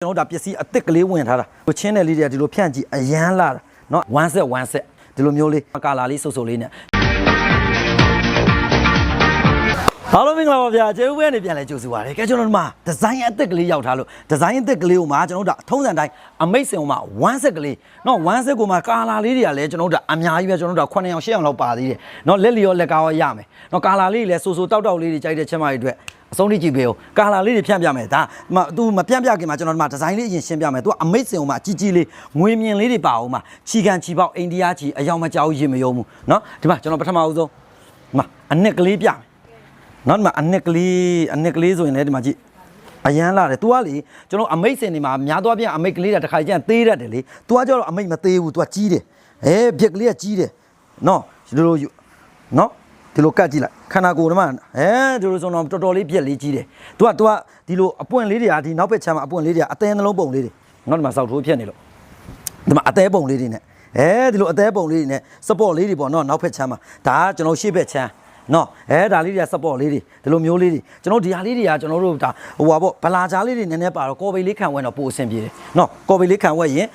ကျွန်တော်တို့ဒါပစ္စည်းအစ်စ်ကလေးဝင်ထားတာကိုချင်းတဲ့လေးတွေကဒီလိုဖြန့်ကြည့်အရန်လာတာเนาะ1 set 1 set ဒီလိုမျိုးလေးကာလာလေးစုပ်စုပ်လေးနဲ့ အားလုံးမင်္ဂလာပါဗျာကျေဦးပဲနေပြန်လဲကြိုဆိုပါရစေကဲကျွန်တော်တို့မှာဒီဇိုင်းအသစ်ကလေးရောက်ထားလို့ဒီဇိုင်းအသစ်ကလေးကိုမှာကျွန်တော်တို့ဒါအထုံးစံတိုင်းအမိတ်စင်ကိုမှာ1 set ကလေးเนาะ1 set ကိုမှာကာလာလေးတွေကလည်းကျွန်တော်တို့ဒါအများကြီးပဲကျွန်တော်တို့ဒါ9အောင်10အောင်လောက်ပါသေးတယ်เนาะလက်လျောလက်ကားရောရမယ်เนาะကာလာလေးတွေလည်းဆူဆူတောက်တောက်လေးတွေကြိုက်တဲ့ချက်မတွေအတွက်အဆုံးထိကြည့်ပေးအောင်ကာလာလေးတွေဖြန့်ပြမယ်ဒါမသူမပြန့်ပြခင်မှာကျွန်တော်တို့မှာဒီဇိုင်းလေးအရင်ရှင်းပြမယ်သူကအမိတ်စင်ကိုမှာကြီးကြီးလေးငွေမြင်လေးတွေပါအောင်မှာချီကန်ချီပေါက်အိန္ဒိယချီအယောင်မကြောက်ရင်မယုံဘူးเนาะဒီမှာကျွန်တော်ပထမဦးဆုံးဒီမှာအနှစ်ကလေးပြမယ် နောက်ဒီမှာအနှစ်ကလေးအနှစ်ကလေးဆိုရင်လည်းဒီမှာကြည့်အရန်လာတယ် तू ကလေကျွန်တော်အမိတ်စင်တွေမှာများသွားပြန်အမိတ်ကလေးတာတစ်ခါကျရင်သေးတတ်တယ်လေ तू ကကျတော့အမိတ်မသေးဘူး तू ကကြီးတယ်အဲပြက်ကလေးကကြီးတယ်နော်ဒီလိုယူနော်ဒီလိုကတ်ကြည့်လိုက်ခန္ဓာကိုယ်ထဲမှာအဲဒီလိုဆိုတော့တော်တော်လေးပြက်လေးကြီးတယ် तू က तू ကဒီလိုအပွင့်လေးတွေကဒီနောက်ဘက်ချမ်းမှာအပွင့်လေးတွေကအသေးနှလုံးပုံလေးတွေနော်ဒီမှာစောက်ထိုးဖြက်နေလို့ ဒီမှာအသေးပုံလေးတွေနဲ့အဲဒီလိုအသေးပုံလေးတွေနဲ့ support လေးတွေပေါ့နော်နောက်ဖက်ချမ်းမှာဒါကကျွန်တော်ရှေ့ဘက်ချမ်း နော်အဲဒါလေးတွေက support လေးတွေဒီလိုမျိုးလေးတွေကျွန်တော်ဒီဟာလေးတွေကကျွန်တော်တို့ဒါဟိုပါပေါ့ဗလာကြားလေးတွေနည်းနည်းပါတော့ကော်ဘေးလေးခံဝဲတော့ပိုအဆင်ပြေတယ်နော်ကော်ဘေးလေးခံဝဲရင်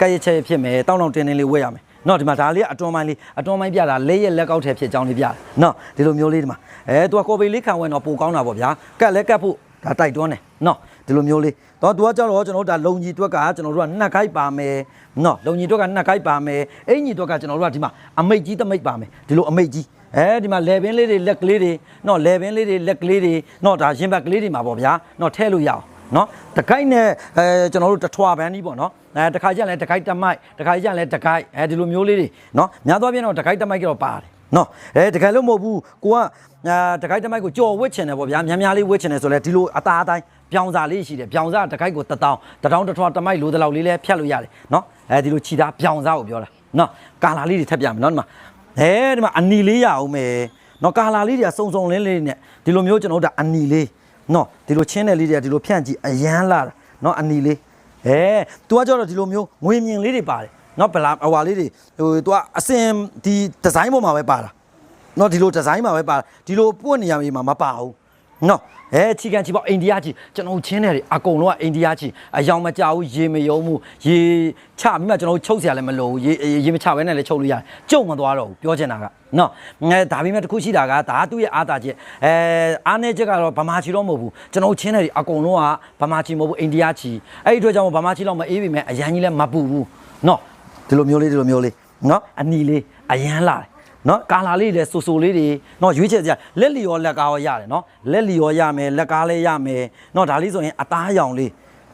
ကဲ့ရချက်ဖြစ်မယ်တောင်းတောင်းတင်းတင်းလေးဝဲရမယ်နော်ဒီမှာဒါလေးကအတွန်းပိုင်းလေးအတွန်းပိုင်းပြတာလေးရက်လက်ကောက်ထဲဖြစ်ကြောင်းလေးပြတယ်နော်ဒီလိုမျိုးလေးဒီမှာအဲသူကကော်ဘေးလေးခံဝဲတော့ပိုကောင်းတာပေါ့ဗျာကတ်လဲကတ်ဖို့ဒါတိုက်တွန်းတယ်နော်ဒီလိုမျိုးလေးတော့သူကကြောက်တော့ကျွန်တော်တို့ဒါလုံကြီးတွက်ကကျွန်တော်တို့ကနှစ်ခိုက်ပါမယ်နော်လုံကြီးတွက်ကနှစ်ခိုက်ပါမယ်အင်ကြီးတွက်ကကျွန်တော်တို့ကဒီမှာအမိတ်ကြီးတမိတ်ပါမယ်ဒီလိုအမိတ်ကြီး အဲဒီမှာလေပင်လေးတွေလက်ကလေးတွေနော်လေပင်လေးတွေလက်ကလေးတွေနော်ဒါရင်ဘက်ကလေးတွေမှာပေါ့ဗျာနော်ထဲလို့ရအောင်နော်တကိုက်နဲ့အဲကျွန်တော်တို့တထွာပန်းကြီးပေါ့နော်အဲတခါကျရင်လည်းတကိုက်တမိုက်တခါကျရင်လည်းတကိုက်အဲဒီလိုမျိုးလေးတွေနော်များသောအားဖြင့်တော့တကိုက်တမိုက်ကတော့ပါတယ်နော်အဲတကယ်လို့မဟုတ်ဘူးကိုကအာတကိုက်တမိုက်ကိုကြော်ဝစ်ချင်တယ်ပေါ့ဗျာများများလေးဝစ်ချင်တယ်ဆိုလဲဒီလိုအသားအတိုင်းပြောင်စာလေးရှိတယ်ပြောင်စာတကိုက်ကိုတတောင်းတတောင်းတထွာတမိုက်လိုတလောက်လေးလဲဖြတ်လို့ရတယ်နော်အဲဒီလိုခြိသားပြောင်စာကိုပြောတာနော်ကာလာလေးတွေထပ်ပြမယ်နော်ဒီမှာ အဲဒီမှာအနီလေးရအောင်မယ်နော်ကာလာလေးတွေကစုံစုံလင်းလေးနဲ့ဒီလိုမျိုးကျွန်တော်တို့ကအနီလေးနော်ဒီလိုချင်းတဲ့လေးတွေကဒီလိုဖြန့်ကြည့်အရန်လာတာနော်အနီလေးအဲ तू ကကြတော့ဒီလိုမျိုးငွေမြင်လေးတွေပါတယ်နော်ဗလာဟွာလေးတွေဟို तू ကအစင်ဒီဒီဇိုင်းပေါ်မှာပဲပါတာနော်ဒီလိုဒီဇိုင်းမှာပဲပါဒီလိုပွင့်နေရမြေမှာမပါဘူး နော်အဲချီကန်ချီပေါ့အိန္ဒိယချီကျွန်တော်ချင်းတယ်တွေအကုန်လုံးကအိန္ဒိယချီအယောင်မကြဘူးရေမယုံဘူးရေချပြီးမှကျွန်တော်ချုပ်เสียလည်းမလိုဘူးရေရေမချဘဲနဲ့လည်းချုပ်လို့ရတယ်ကြုံမသွားတော့ဘူးပြောချင်တာကနော်အဲဒါပေမဲ့တစ်ခုရှိတာကဒါသူ့ရဲ့အားတာချက်အဲအားနေချက်ကတော့ဗမာချီတော့မဟုတ်ဘူးကျွန်တော်ချင်းတယ်တွေအကုန်လုံးကဗမာချီမဟုတ်ဘူးအိန္ဒိယချီအဲ့ဒီအတွက်ကြောင့်ဗမာချီတော့မအေးပြီမဲ့အရန်ကြီးလည်းမပူဘူးနော်ဒီလိုမျိုးလေးဒီလိုမျိုးလေးနော်အနီလေးအရန်လာတယ် နော်ကာလာလေးတွေဆူဆူလေးတွေနော်ရွေးချက်ကြလက်လီရောလက်ကားရောရတယ်နော်လက်လီရောရမယ်လက်ကားလည်းရမယ်နော်ဒါလေးဆိုရင်အသားရောင်လေး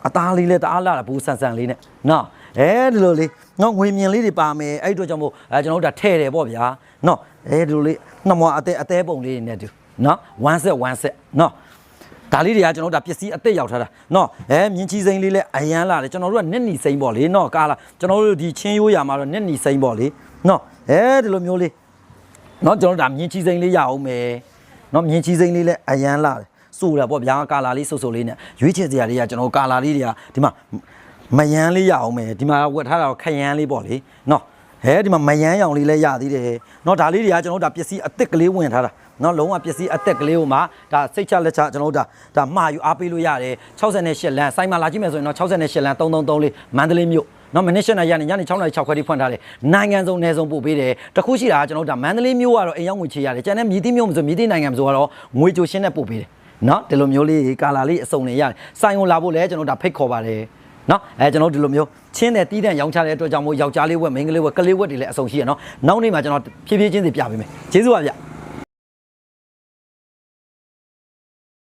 အသားလေးလည်းတအားလာတာဘူးဆန်ဆန်လေးနဲ့နော်အဲဒီလိုလေးနော်ငွေမြင်လေးတွေပါမယ်အဲ့ဒီတော့ကြောင့်မို့အဲကျွန်တော်တို့ဒါထဲ့တယ်ပေါ့ဗျာနော်အဲဒီလိုလေးနှမွားအသေးအသေးပုံလေးတွေနဲ့တူနော်1 set 1 set နော်ဒါလေးတွေကကျွန်တော်တို့ဒါပစ္စည်းအသက်ရောက်ထားတာနော်အဲမြင်းချီစိမ့်လေးလည်းအရန်လာတယ်ကျွန်တော်တို့ကနက်နီစိမ့်ပေါ့လေနော်ကာလာကျွန်တော်တို့ဒီချင်းရိုးရမှာတော့နက်နီစိမ့်ပေါ့လေနော်အဲဒီလိုမျိုးလေး เนาะကျွန်တော်တို့ဒါမြင်းချီစိမ့်လေးရအောင်မယ်เนาะမြင်းချီစိမ့်လေးလည်းအရန်လာတယ်စိုးတယ်ပေါ့ဗျာကာလာလေးဆူဆူလေးနဲ့ရွေးချယ်စရာလေးကကျွန်တော်ကာလာလေးတွေကဒီမှာမယန်းလေးရအောင်မယ်ဒီမှာဝတ်ထားတာခရမ်းလေးပေါ့လေเนาะဟဲဒီမှာမယန်းရောင်လေးလည်းရသေးတယ်เนาะဒါလေးတွေကကျွန်တော်တို့ဒါပစ္စည်းအစ်စ်ကလေးဝင်ထားတာเนาะလုံးဝပစ္စည်းအစ်စ်ကလေးကိုမှဒါစိတ်ချလက်ချကျွန်တော်တို့ဒါဒါမှာယူအားပေးလို့ရတယ်68လမ်းစိုင်းမှာလာကြည့်မယ်ဆိုရင်တော့68လမ်း333လေးမန္တလေးမြို့ နော်မနစ်ရှင်းနိုင်ရနေညနေ6နာရီ6ခွဲထိဖွင့်ထားတယ်နိုင်ငံစုံနယ်စုံပို့ပေးတယ်တခုရှိတာကကျွန်တော်တို့ဒါမန္တလေးမြို့ကတော့အိမ်ရောက်ငွေချေရတယ်ကျန်တဲ့မြည်သီးမြို့မဆိုမြည်သီးနိုင်ငံမဆိုကတော့ငွေကြိုရှင်းနဲ့ပို့ပေးတယ်နော်ဒီလိုမျိုးလေးကာလာလေးအစုံနေရတယ်စိုင်ဝင်လာဖို့လည်းကျွန်တော်တို့ဒါဖိတ်ခေါ်ပါတယ်နော်အဲကျွန်တော်တို့ဒီလိုမျိုးချင်းတဲ့တီးတဲ့ရောင်းချတဲ့အတွက်ကြောင့်မို့ယောက်ျားလေးဝက်မိန်းကလေးဝက်ကလေးဝက်တွေလည်းအစုံရှိရနော်နောက်နေ့မှာကျွန်တော်ဖြည်းဖြည်းချင်းစီပြပေးမယ်ကျေးဇူးပါဗျ